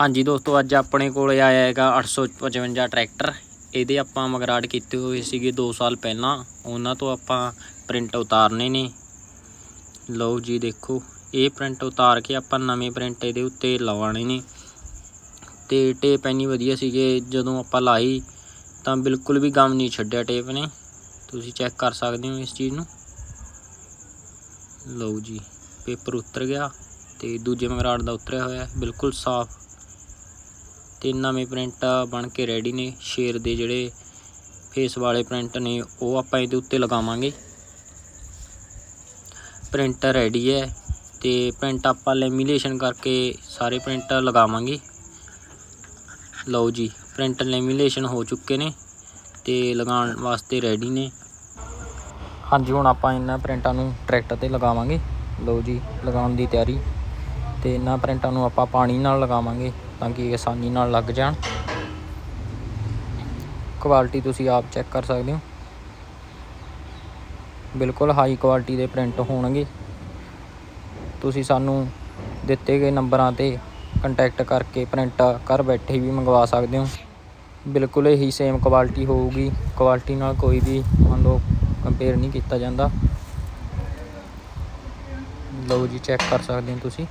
ਹਾਂਜੀ ਦੋਸਤੋ, ਅੱਜ ਆਪਣੇ ਕੋਲ ਆਇਆ ਹੈਗਾ 855 ਟਰੈਕਟਰ। ਇਹਦੇ ਆਪਾਂ ਮਗਰਾੜ ਕੀਤੇ ਹੋਏ ਸੀਗੇ 2 ਸਾਲ ਪਹਿਲਾਂ। ਉਹਨਾਂ ਤੋਂ ਆਪਾਂ ਪ੍ਰਿੰਟ ਉਤਾਰਨੇ ਨੇ। ਲਓ ਜੀ, ਦੇਖੋ। ਇਹ ਪ੍ਰਿੰਟ ਉਤਾਰ ਕੇ ਆਪਾਂ ਨਵੇਂ ਪ੍ਰਿੰਟ ਇਹਦੇ ਉੱਤੇ ਲਵਾਉਣੇ ਨੇ। ਤੇ ਟੇਪ ਇੰਨੀ ਵਧੀਆ ਸੀਗੇ, ਜਦੋਂ ਆਪਾਂ ਲਾਈ ਤਾਂ ਬਿਲਕੁਲ ਵੀ ਗਮ ਨਹੀਂ ਛੱਡਿਆ ਟੇਪ ਨੇ। ਤੁਸੀਂ ਚੈੱਕ ਕਰ ਸਕਦੇ ਹੋ ਇਸ ਚੀਜ਼ ਨੂੰ। ਲਓ ਜੀ, ਪੇਪਰ ਉਤਰ ਗਿਆ ਤੇ ਦੂਜੇ ਮਗਰਾਟ ਦਾ ਉਤਰਿਆ ਹੋਇਆ, ਬਿਲਕੁਲ ਸਾਫ਼ ਤੇ ਨਵੇਂ ਪ੍ਰਿੰਟ ਬਣ ਕੇ ਰੈਡੀ ਨੇ। ਸ਼ੇਰ ਦੇ ਜਿਹੜੇ ਫੇਸ ਵਾਲੇ ਪ੍ਰਿੰਟ ਨੇ, ਉਹ ਆਪਾਂ ਇਹਦੇ ਉੱਤੇ ਲਗਾਵਾਂਗੇ। ਪ੍ਰਿੰਟ ਰੈਡੀ ਹੈ ਤੇ ਪ੍ਰਿੰਟ ਆਪਾਂ ਲੈਮੀਨੇਸ਼ਨ ਕਰਕੇ ਸਾਰੇ ਪ੍ਰਿੰਟ ਲਗਾਵਾਂਗੇ। ਲਓ ਜੀ, ਪ੍ਰਿੰਟ ਲੈਮੀਨੇਸ਼ਨ ਹੋ ਚੁੱਕੇ ਨੇ ਤੇ ਲਗਾਉਣ ਵਾਸਤੇ ਰੈਡੀ ਨੇ। ਹਾਂਜੀ, ਹੁਣ ਆਪਾਂ ਇਹਨਾਂ ਪ੍ਰਿੰਟਾਂ ਨੂੰ ਟਰੈਕਟਰ ਤੇ ਲਗਾਵਾਂਗੇ। ਲਓ ਜੀ, ਲਗਾਉਣ ਦੀ ਤਿਆਰੀ ਤੇ ਇਹਨਾਂ ਪ੍ਰਿੰਟਾਂ ਨੂੰ ਆਪਾਂ ਪਾਣੀ ਨਾਲ ਲਗਾਵਾਂਗੇ। ਤਾਂ ਕਿ ਆਸਾਨੀ ਨਾਲ ਲੱਗ ਜਾਣ। ਕੁਆਲਿਟੀ ਤੁਸੀਂ ਆਪ ਚੈੱਕ ਕਰ ਸਕਦੇ ਹੋ। ਬਿਲਕੁਲ ਹਾਈ ਕੁਆਲਿਟੀ ਦੇ ਪ੍ਰਿੰਟ ਹੋਣਗੇ। ਤੁਸੀਂ ਸਾਨੂੰ ਦਿੱਤੇ ਗਏ ਨੰਬਰਾਂ ਤੇ ਕੰਟੈਕਟ ਕਰਕੇ ਪ੍ਰਿੰਟ ਘਰ ਬੈਠੇ ਵੀ ਮੰਗਵਾ ਸਕਦੇ ਹੋ। ਬਿਲਕੁਲ ਇਹੀ ਸੇਮ ਕੁਆਲਿਟੀ ਹੋਊਗੀ। ਕੁਆਲਿਟੀ ਨਾਲ ਕੋਈ ਵੀ ਮੰਨ ਲਓ ਕੰਪੇਅਰ ਨਹੀਂ ਕੀਤਾ ਜਾਂਦਾ। ਲਓ ਜੀ ਚੈੱਕ ਕਰ ਸਕਦੇ ਹੋ ਤੁਸੀਂ।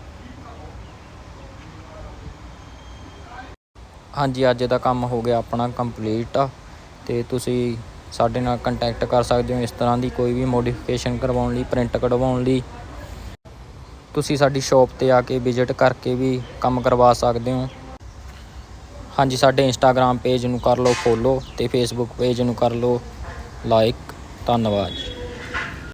ਹਾਂਜੀ, ਅੱਜ ਦਾ ਕੰਮ ਹੋ ਗਿਆ ਆਪਣਾ ਕੰਪਲੀਟ ਤੇ ਤੁਸੀਂ ਸਾਡੇ ਨਾਲ ਕੰਟੈਕਟ ਕਰ ਸਕਦੇ ਹੋ ਇਸ ਤਰ੍ਹਾਂ ਦੀ ਕੋਈ ਵੀ ਮੋਡੀਫਿਕੇਸ਼ਨ ਕਰਵਾਉਣ ਲਈ ਪ੍ਰਿੰਟ ਕਢਵਾਉਣ ਲਈ। ਤੁਸੀਂ ਸਾਡੀ ਸ਼ਾਪ ਤੇ ਆ ਕੇ ਵਿਜ਼ਿਟ ਕਰਕੇ ਵੀ ਕੰਮ ਕਰਵਾ ਸਕਦੇ ਹੋ। ਹਾਂਜੀ, ਸਾਡੇ ਇੰਸਟਾਗ੍ਰam ਪੇਜ ਨੂੰ ਕਰ ਲਓ ਫੋਲੋ ਤੇ ਫੇਸਬੁੱਕ ਪੇਜ ਨੂੰ ਕਰ ਲਓ। ਲਾਈਕ ਧੰਨਵਾਦ।